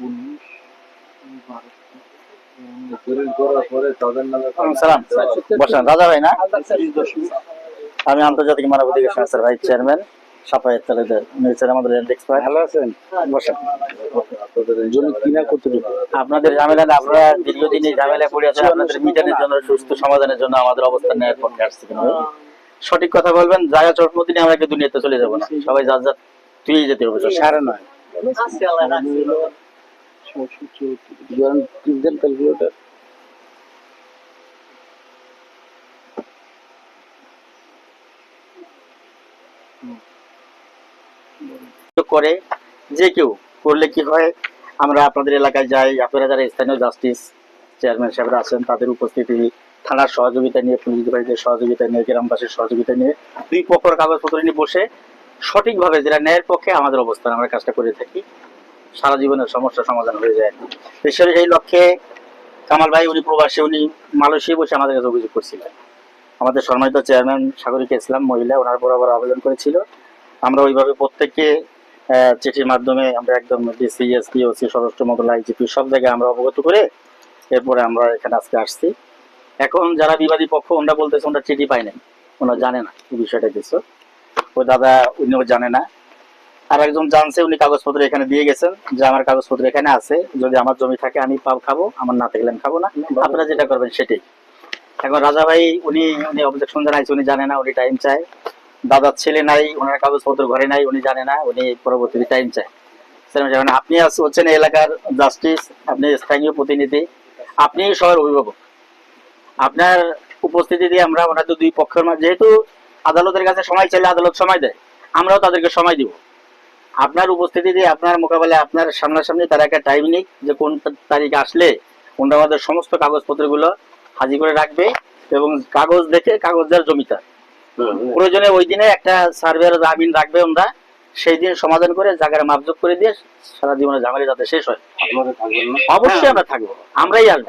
উনিশ রাজা ভাই না? আমি আন্তর্জাতিক মানবাধিকার সংস্থার ভাইস চেয়ারম্যান সাফায়েত তালেদের আমাদের এক্সপার্ট ভালো আছেন? বসেন। জমি কিনা কতটুকু? আপনাদের ঝামেলা না আপনারা দীর্ঘদিন এই ঝামেলা পড়ে আছেন আপনাদের মিটানের জন্য সুস্থ সমাধানের জন্য আমাদের অবস্থান নেওয়ার পক্ষে আসছে সঠিক কথা বলবেন জায়গা চটমতি নিয়ে আমরা একটা দুনিয়াতে চলে যাব না। সবাই যার যার তুই যেতে হবে সাড়ে নয়। ক্যালকুলেটার করে যে কেউ করলে কি হয় আমরা আপনাদের এলাকায় যাই আপনারা যারা স্থানীয় জাস্টিস চেয়ারম্যান সাহেবরা আছেন তাদের উপস্থিতি থানার সহযোগিতা নিয়ে, পুলিশ বিভাগের সহযোগিতা নিয়ে, গ্রামবাসীর সহযোগিতা নিয়ে দুই পক্ষের কাগজপত্র নিয়ে বসে সঠিকভাবে যেটা ন্যায়ের পক্ষে আমাদের অবস্থান আমরা কাজটা করে থাকি। সারা জীবনের সমস্যা সমাধান হয়ে যায়। বিশেষ এই লক্ষ্যে কামাল ভাই, উনি প্রবাসী, উনি মালয়েশিয়া বসে আমাদের কাছে অভিযোগ করছিলেন। আমাদের সম্মানিত চেয়ারম্যান সাগরিকা ইসলাম, মহিলা, ওনার বরাবর আবেদন করেছিল। আমরা ওইভাবে প্রত্যেককে চিঠির মাধ্যমে আমরা একদম ডিসি, এসপি, ওসি, স্বরাষ্ট্র মন্ত্রণালয়, আইজিপি সব জায়গায় আমরা অবগত করে এরপরে আমরা এখানে আজকে আসছি। এখন যারা বিবাদী পক্ষ, ওনারা বলতেছে ওনারা চিঠি পায় নাই। ওনারা জানে না এই বিষয়টা কিছু। ওই দাদা, উনিও জানে না। আর একজন জানছে, উনি কাগজপত্র এখানে দিয়ে গেছেন যে আমার কাগজপত্র এখানে আছে, যদি আমার জমি থাকে আমি পাব খাব, আমার না থাকলে আমি খাব না। আপনারা যেটা করবেন সেটাই। এখন রাজা ভাই, উনি উনি অবজেকশন জানাইছে, উনি জানে না, উনি টাইম চায়। দাদার ছেলে নাই, ওনার কাগজপত্র ঘরে নাই, উনি জানে না, উনি পরবর্তীতে টাইম চায়। আপনি হচ্ছেন এলাকার জাস্টিস আপনি স্থানীয় প্রতিনিধি। আপনি সবার অভিভাবক। আপনার উপস্থিতি দিয়ে আমরা ওনাদের দুই পক্ষের মাঝে যেহেতু আদালতের কাছে সময় চাইলে আদালত সময় দেয় আমরাও তাদেরকে সময় দিব। আপনার উপস্থিতি দিয়ে আপনার মোকাবেলায় আপনার সামনাসামনি তারা একটা টাইম নিক যে কোন তারিখে আসলে ওনারা আমাদের সমস্ত কাগজপত্রগুলো হাজির করে রাখবে এবং কাগজ দেখে কাগজ দেওয়ার জমিটা। প্রয়োজনে ওই দিনে একটা সার্ভের আমিন রাখবে আমরা সেই দিন সমাধান করে জায়গায় মাপজোক করে দিয়ে সারা জীবনে ঝামেলা যাতে শেষ হয়। অবশ্যই আমরা থাকব। আমরাই আসব।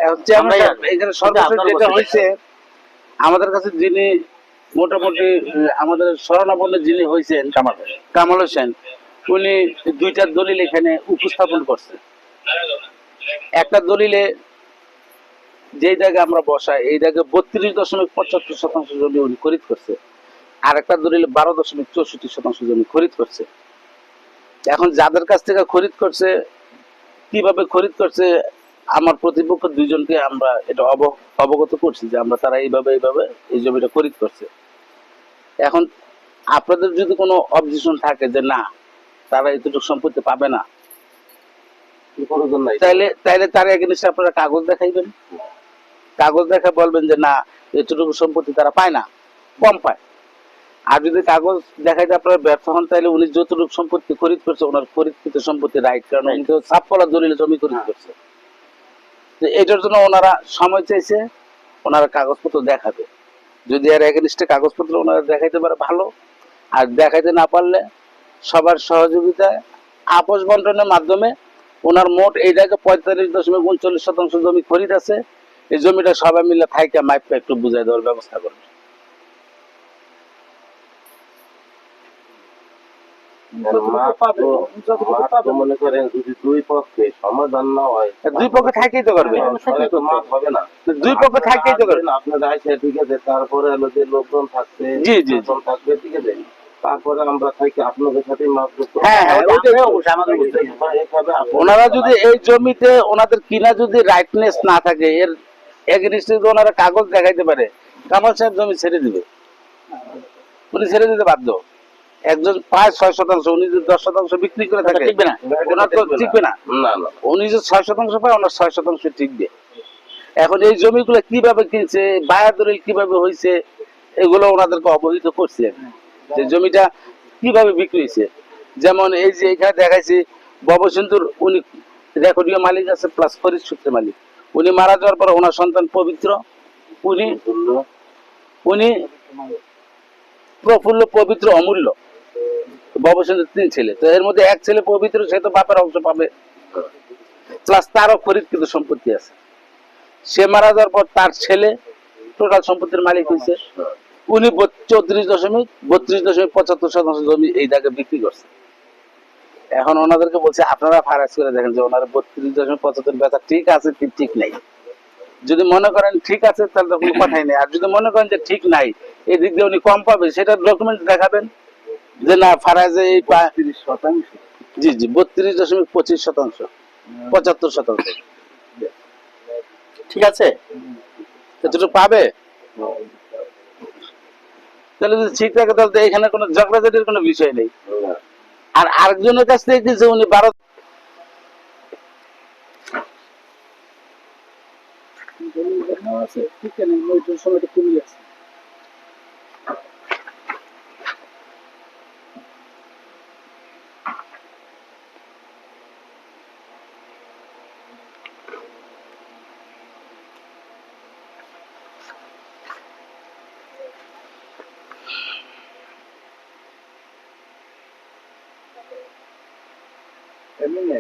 আমাদের কাছে যিনি মোটামুটি আমাদের শরণাপন্ন যিনি হয়েছেন কামাল কামাল হোসেন উনি দুইটা দলিল এখানে উপস্থাপন করছে একটা দলিলে যে জায়গায় আমরা বসাই এই জায়গায় বত্রিশ দশমিক পঁচাত্তর শতাংশ জমি উনি খরিদ করছে। আর একটা দলিলে বারো দশমিক চৌষট্টি শতাংশ জমি খরিদ করছে। এখন যাদের কাছ থেকে খরিদ করছে কীভাবে খরিদ করছে আমার প্রতিপক্ষ দুইজনকে আমরা এটা অবগত করছি যে আমরা তারা এইভাবে এইভাবে এই জমিটা খরিদ করছে। এখন আপনাদের যদি কোনো অবজেকশন থাকে যে না তারা এতটুকু সম্পত্তি পাবে না তাইলে তাইলে তার এগেনস্টে আপনারা কাগজ দেখাইবেন। কাগজ দেখা বলবেন যে না এতটুকু সম্পত্তি তারা পায় না কম পায়। আর যদি কাগজ দেখাইতে আপনারা ব্যর্থ হন তাহলে উনি যতটুকু সম্পত্তি খরিদ করছে ওনার খরিদকৃত সম্পত্তি রাইট কারণ উনি তো সাপকলা দলিল জমি খরিদ করছে। তো এটার জন্য ওনারা সময় চাইছে ওনারা কাগজপত্র দেখাবে যদি আর এগেনস্টে কাগজপত্র ওনারা দেখাইতে পারে ভালো। আর দেখাইতে না পারলে সবার সহযোগিতায় আপোষ বন্টনের মাধ্যমে ওনার মোট এই জায়গায় পঁয়তাল্লিশ দশমিক উনচল্লিশ শতাংশ জমি খরিদ আছে। এই জমিটা সবাই মিলে থাইকা মাইপটা একটু বুঝাই দেওয়ার ব্যবস্থা করবে। মনে করেন যদি দুই পক্ষে সমাধান না হয় দুই পক্ষে থাকেই তো করবে। তাহলে তো মাপ হবে না। দুই পক্ষে থাকতেই তো করবে আপনারা আইসা ঠিক আছে তারপরে হলো যে লোকজন থাকবে জি, জি, জি। থাকবে ঠিক আছে? তারপরে আমরা থাকি আপনাদের সাথে মাপ করতে ওইটাই তো। অবশ্যই আমাদের উপস্থিতি। এইভাবে আপনারা- ওনারা যদি এই জমিতে ওনাদের কিনা যদি রাইটনেস না থাকে এর এগেনিস্টে যদি ওনারা কাগজ দেখাইতে পারে কামাল সাহেব জমি ছেড়ে দিবে। উনি ছেড়ে দিতে বাধ্য। একজন পায় ছয় শতাংশ উনি যদি দশ শতাংশ বিক্রি করে থাকে টিকবে না। ওনার তো টিকবে না। উনি যে ছয় শতাংশ পায় ওনার ছয় শতাংশ টিকবে। এখন এই জমিগুলো কীভাবে কিনছে বায়া দলিল কীভাবে হয়েছে এগুলো ওনাদেরকে অবহিত করছি আমি। যে জমিটা কীভাবে বিক্রি হয়েছে যেমন এই যে এখানে দেখাইছি ববসিন্ধুর উনি রেকর্ডীয় মালিক আছে প্লাস ফরিদ সূত্রের মালিক। উনি মারা যাওয়ার পর ওনার সন্তান পবিত্র। উনি উনি প্রফুল্ল পবিত্র অমূল্য। তিন ছেলে। তো এর মধ্যে এক ছেলে পবিত্র, সে তো বাপের অংশ পাবে। প্লাস তারও সম্পত্তি আছে। সে মারা যাওয়ার পর তার ছেলে টোটাল সম্পত্তির মালিক হয়েছে উনি চৌত্রিশ দশমিক, বত্রিশ দশমিক পঁচাত্তর শতাংশ জমি এই বিক্রি করছে। এখন ওনাদেরকে বলছে, আপনারা ফারাজ করে দেখেন যে ওনারা বত্রিশ দশমিক পঁচাত্তর বেচা ঠিক আছে কি ঠিক নাই? যদি মনে করেন ঠিক আছে, তাহলে তো কোনো কথাই নেই। আর যদি মনে করেন যে ঠিক নাই এই দিক দিয়ে উনি কম পাবে, সেটা ডকুমেন্ট দেখাবেন। যে না ফারাজে এই শতাংশ? জি জি বত্রিশ দশমিক পঁচিশ শতাংশ। পঁচাত্তর শতাংশ। ঠিক আছে? এতটুকু পাবে? তাহলে যদি ঠিক থাকে তাহলে এখানে কোনো ঝগড়াঝাটির কোনো বিষয় নেই। আর আরেকজনের কাছ থেকে যে উনি বারো এমনি